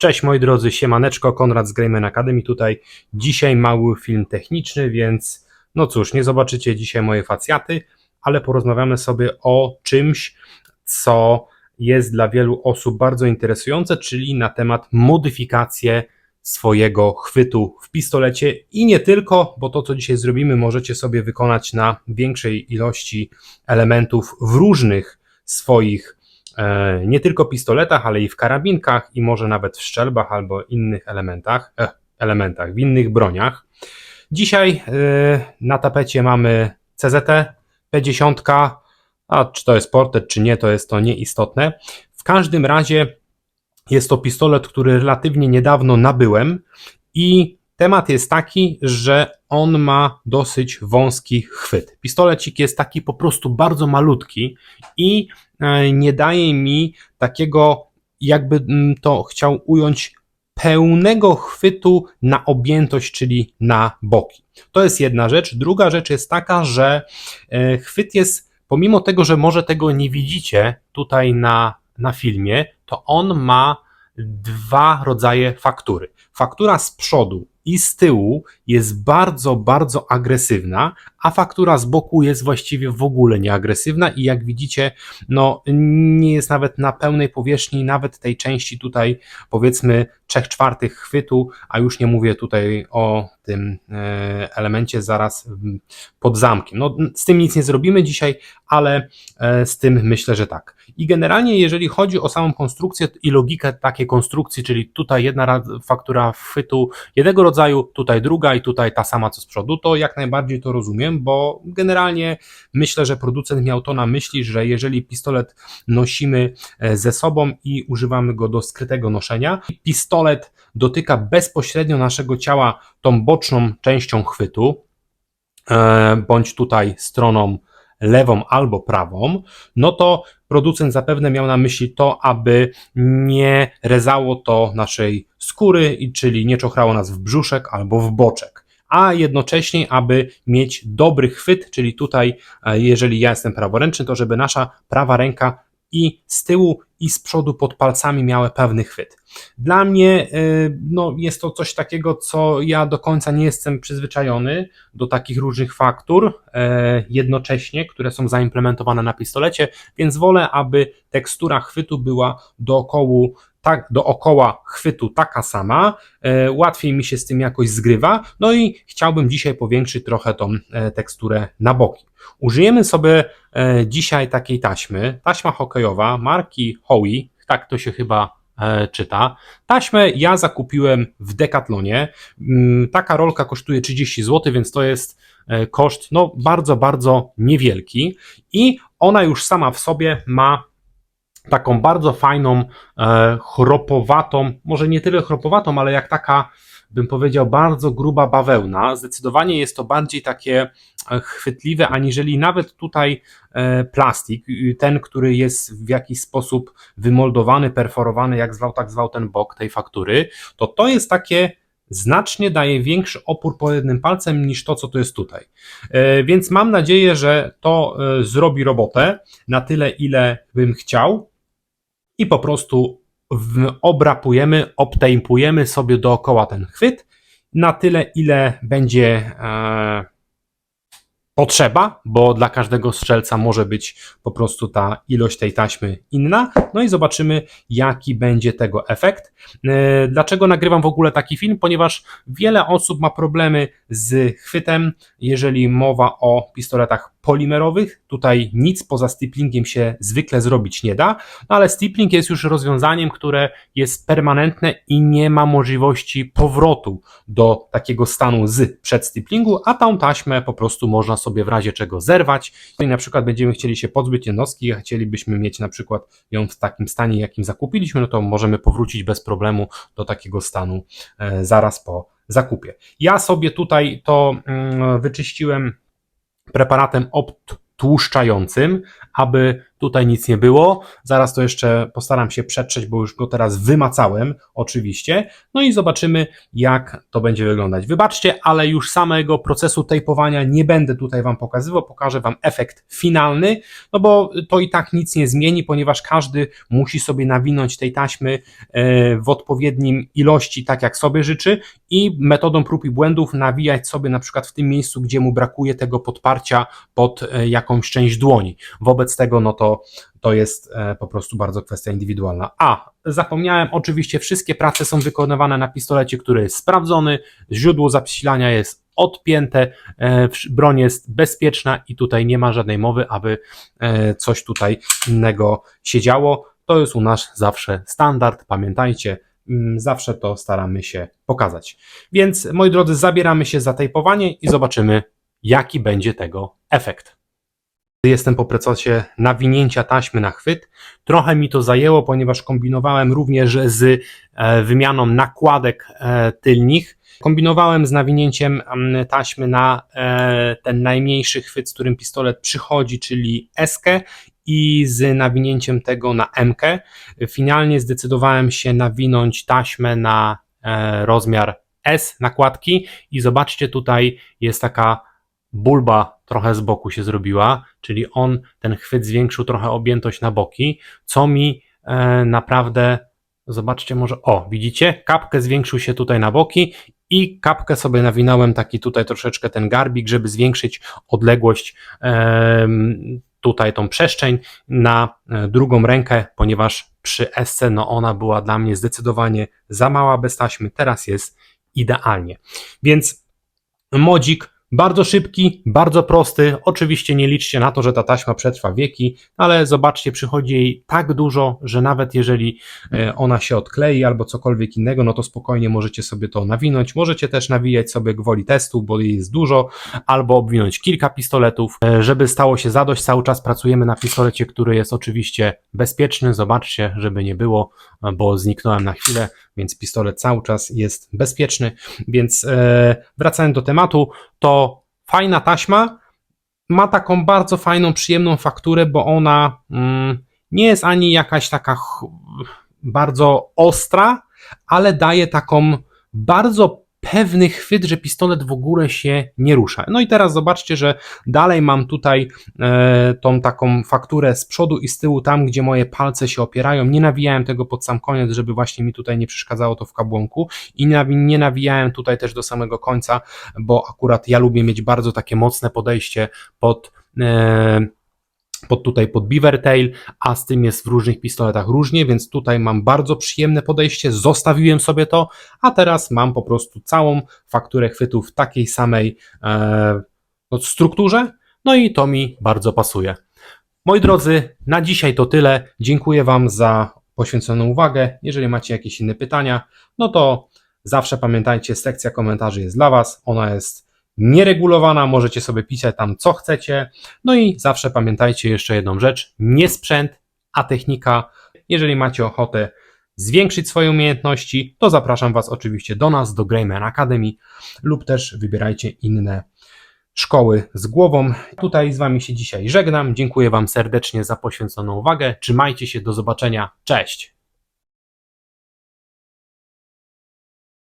Cześć moi drodzy, siemaneczko, Konrad z Greyman Academy tutaj. Dzisiaj mały film techniczny, więc no cóż, nie zobaczycie dzisiaj moje facjaty, ale porozmawiamy sobie o czymś, co jest dla wielu osób bardzo interesujące, czyli na temat modyfikacji swojego chwytu w pistolecie i nie tylko, bo to co dzisiaj zrobimy możecie sobie wykonać na większej ilości elementów w różnych swoich nie tylko pistoletach, ale i w karabinkach i może nawet w szczelbach albo innych elementach, e, elementach, w innych broniach. Dzisiaj e, na tapecie mamy CZT P10, a czy to jest portet, czy nie, to jest to nieistotne. W każdym razie jest to pistolet, który relatywnie niedawno nabyłem i temat jest taki, że on ma dosyć wąski chwyt. Pistolecik jest taki po prostu bardzo malutki i e, nie daje mi takiego, jakby mm, to chciał ująć, pełnego chwytu na objętość, czyli na boki. To jest jedna rzecz. Druga rzecz jest taka, że e, chwyt jest, pomimo tego, że może tego nie widzicie tutaj na, na filmie, to on ma dwa rodzaje faktury. Faktura z przodu i z tyłu jest bardzo, bardzo agresywna, a faktura z boku jest właściwie w ogóle nieagresywna i jak widzicie, no nie jest nawet na pełnej powierzchni, nawet tej części tutaj powiedzmy 3 czwartych chwytu, a już nie mówię tutaj o tym e, elemencie zaraz pod zamkiem. No z tym nic nie zrobimy dzisiaj, ale e, z tym myślę, że tak. I generalnie jeżeli chodzi o samą konstrukcję i logikę takiej konstrukcji, czyli tutaj jedna ra- chwytu jednego rodzaju, tutaj druga i tutaj ta sama co z przodu, to jak najbardziej to rozumiem, bo generalnie myślę, że producent miał to na myśli, że jeżeli pistolet nosimy e, ze sobą i używamy go do skrytego noszenia, pistolet dotyka bezpośrednio naszego ciała tą boczną częścią chwytu, e, bądź tutaj stroną lewą albo prawą, no to producent zapewne miał na myśli to, aby nie rezało to naszej skóry, czyli nie czochrało nas w brzuszek albo w boczek. A jednocześnie, aby mieć dobry chwyt, czyli tutaj, e, jeżeli ja jestem praworęczny, to żeby nasza prawa ręka i z tyłu, i z przodu pod palcami miały pewny chwyt. Dla mnie y, no, jest to coś takiego, co ja do końca nie jestem przyzwyczajony do takich różnych faktur e, jednocześnie, które są zaimplementowane na pistolecie, więc wolę, aby tekstura chwytu była dookoła, tak, dookoła chwytu taka sama, e, łatwiej mi się z tym jakoś zgrywa, no i chciałbym dzisiaj powiększyć trochę tą e, teksturę na boki. Użyjemy sobie dzisiaj takiej taśmy, taśma hokejowa marki Howie, tak to się chyba e, czyta. Taśmę ja zakupiłem w Decathlonie. Mm, Taka rolka kosztuje 30 zł, więc to jest e, koszt no, bardzo, bardzo niewielki i ona już sama w sobie ma taką bardzo fajną, e, chropowatą, może nie tyle chropowatą, ale jak taka, bym powiedział, bardzo gruba bawełna. Zdecydowanie jest to bardziej takie e, chwytliwe, aniżeli nawet tutaj e, plastik, y, ten, który jest w jakiś sposób wymoldowany, perforowany, jak zwał, tak zwał ten bok tej faktury, to to jest takie znacznie daje większy opór po jednym palcem niż to, co tu jest tutaj. E, Więc mam nadzieję, że to zrobi robotę na tyle, ile bym chciał i po prostu obrapujemy, obtejpujemy sobie dookoła ten chwyt na tyle, ile będzie e, potrzeba, bo dla każdego strzelca może być po prostu ta ilość tej taśmy inna. No i zobaczymy, jaki będzie tego efekt. E, Dlaczego nagrywam w ogóle taki film? Ponieważ wiele osób ma problemy z chwytem, jeżeli mowa o pistoletach polimerowych. Tutaj nic poza stiplingiem się zwykle zrobić nie da, no ale stipling jest już rozwiązaniem, które jest permanentne i nie ma możliwości powrotu do takiego stanu z przed stiplingu, a tą taśmę po prostu można sobie w razie czego zerwać. No i na przykład będziemy chcieli się pozbyć jednostki, a chcielibyśmy mieć na przykład ją w takim stanie, jakim zakupiliśmy, no to możemy powrócić bez problemu do takiego stanu e, zaraz po zakupie. Ja sobie tutaj to mm, wyczyściłem preparatem obtłuszczającym, aby Tutaj nic nie było. Zaraz to jeszcze postaram się przetrzeć, bo już go teraz wymacałem, oczywiście. No i zobaczymy, jak to będzie wyglądać. Wybaczcie, ale już samego procesu tejpowania nie będę tutaj Wam pokazywał. Pokażę Wam efekt finalny, no bo to i tak nic nie zmieni, ponieważ każdy musi sobie nawinąć tej taśmy e, w odpowiednim ilości, tak jak sobie życzy, i metodą prób i błędów nawijać sobie na przykład w tym miejscu, gdzie mu brakuje tego podparcia pod e, jakąś część dłoni. Wobec tego, no to to jest e, po prostu bardzo kwestia indywidualna. A, zapomniałem, oczywiście wszystkie prace są wykonywane na pistolecie, który jest sprawdzony, źródło zasilania jest odpięte, e, broń jest bezpieczna i tutaj nie ma żadnej mowy, aby e, coś tutaj innego się działo. To jest u nas zawsze standard, pamiętajcie, mm, zawsze to staramy się pokazać. Więc moi drodzy, zabieramy się za tejpowanie i zobaczymy, jaki będzie tego efekt. Jestem po procesie nawinięcia taśmy na chwyt. Trochę mi to zajęło, ponieważ kombinowałem również z e, wymianą nakładek e, tylnych. Kombinowałem z nawinięciem taśmy na e, ten najmniejszy chwyt, z którym pistolet przychodzi, czyli S i z nawinięciem tego na M. Finalnie zdecydowałem się nawinąć taśmę na rozmiar S nakładki i zobaczcie tutaj jest taka bulba trochę z boku się zrobiła, czyli on, ten chwyt zwiększył trochę objętość na boki, co mi e, naprawdę, zobaczcie może, o widzicie, kapkę zwiększył się tutaj na boki i kapkę sobie nawinąłem taki tutaj troszeczkę ten garbik, żeby zwiększyć odległość em, tutaj tą przestrzeń na e, drugą rękę, ponieważ przy SC no ona była dla mnie zdecydowanie za mała bez taśmy, teraz jest idealnie. Więc modzik bardzo szybki, bardzo prosty. Oczywiście nie liczcie na to, że ta taśma przetrwa wieki, ale zobaczcie, przychodzi jej tak dużo, że nawet jeżeli e, ona się odklei albo cokolwiek innego, no to spokojnie możecie sobie to nawinąć. Możecie też nawijać sobie gwoli testu, bo jej jest dużo, albo obwinąć kilka pistoletów. E, Żeby stało się zadość, cały czas pracujemy na pistolecie, który jest oczywiście bezpieczny. Zobaczcie, żeby nie było, e, bo zniknąłem na chwilę, więc pistolet cały czas jest bezpieczny. Więc e, wracając do tematu, to fajna taśma ma taką bardzo fajną, przyjemną fakturę, bo ona mm, nie jest ani jakaś taka bardzo ostra, ale daje taką bardzo pewny chwyt, że pistolet w ogóle się nie rusza. No i teraz zobaczcie, że dalej mam tutaj e, tą taką fakturę z przodu i z tyłu, tam gdzie moje palce się opierają. Nie nawijałem tego pod sam koniec, żeby właśnie mi tutaj nie przeszkadzało to w kabłonku i nie nawijałem tutaj też do samego końca, bo akurat ja lubię mieć bardzo takie mocne podejście pod e, pod tutaj pod beaver tail, a z tym jest w różnych pistoletach różnie, więc tutaj mam bardzo przyjemne podejście, zostawiłem sobie to, a teraz mam po prostu całą fakturę chwytów w takiej samej e, no, strukturze, no i to mi bardzo pasuje. Moi drodzy, na dzisiaj to tyle. Dziękuję Wam za poświęconą uwagę. Jeżeli macie jakieś inne pytania, no to zawsze pamiętajcie, sekcja komentarzy jest dla Was. Ona jest nieregulowana, możecie sobie pisać tam co chcecie. No i zawsze pamiętajcie jeszcze jedną rzecz: nie sprzęt, a technika. Jeżeli macie ochotę zwiększyć swoje umiejętności, to zapraszam Was oczywiście do nas, do Greyman Academy lub też wybierajcie inne szkoły z głową. Tutaj z Wami się dzisiaj żegnam. Dziękuję Wam serdecznie za poświęconą uwagę. Trzymajcie się, do zobaczenia. Cześć!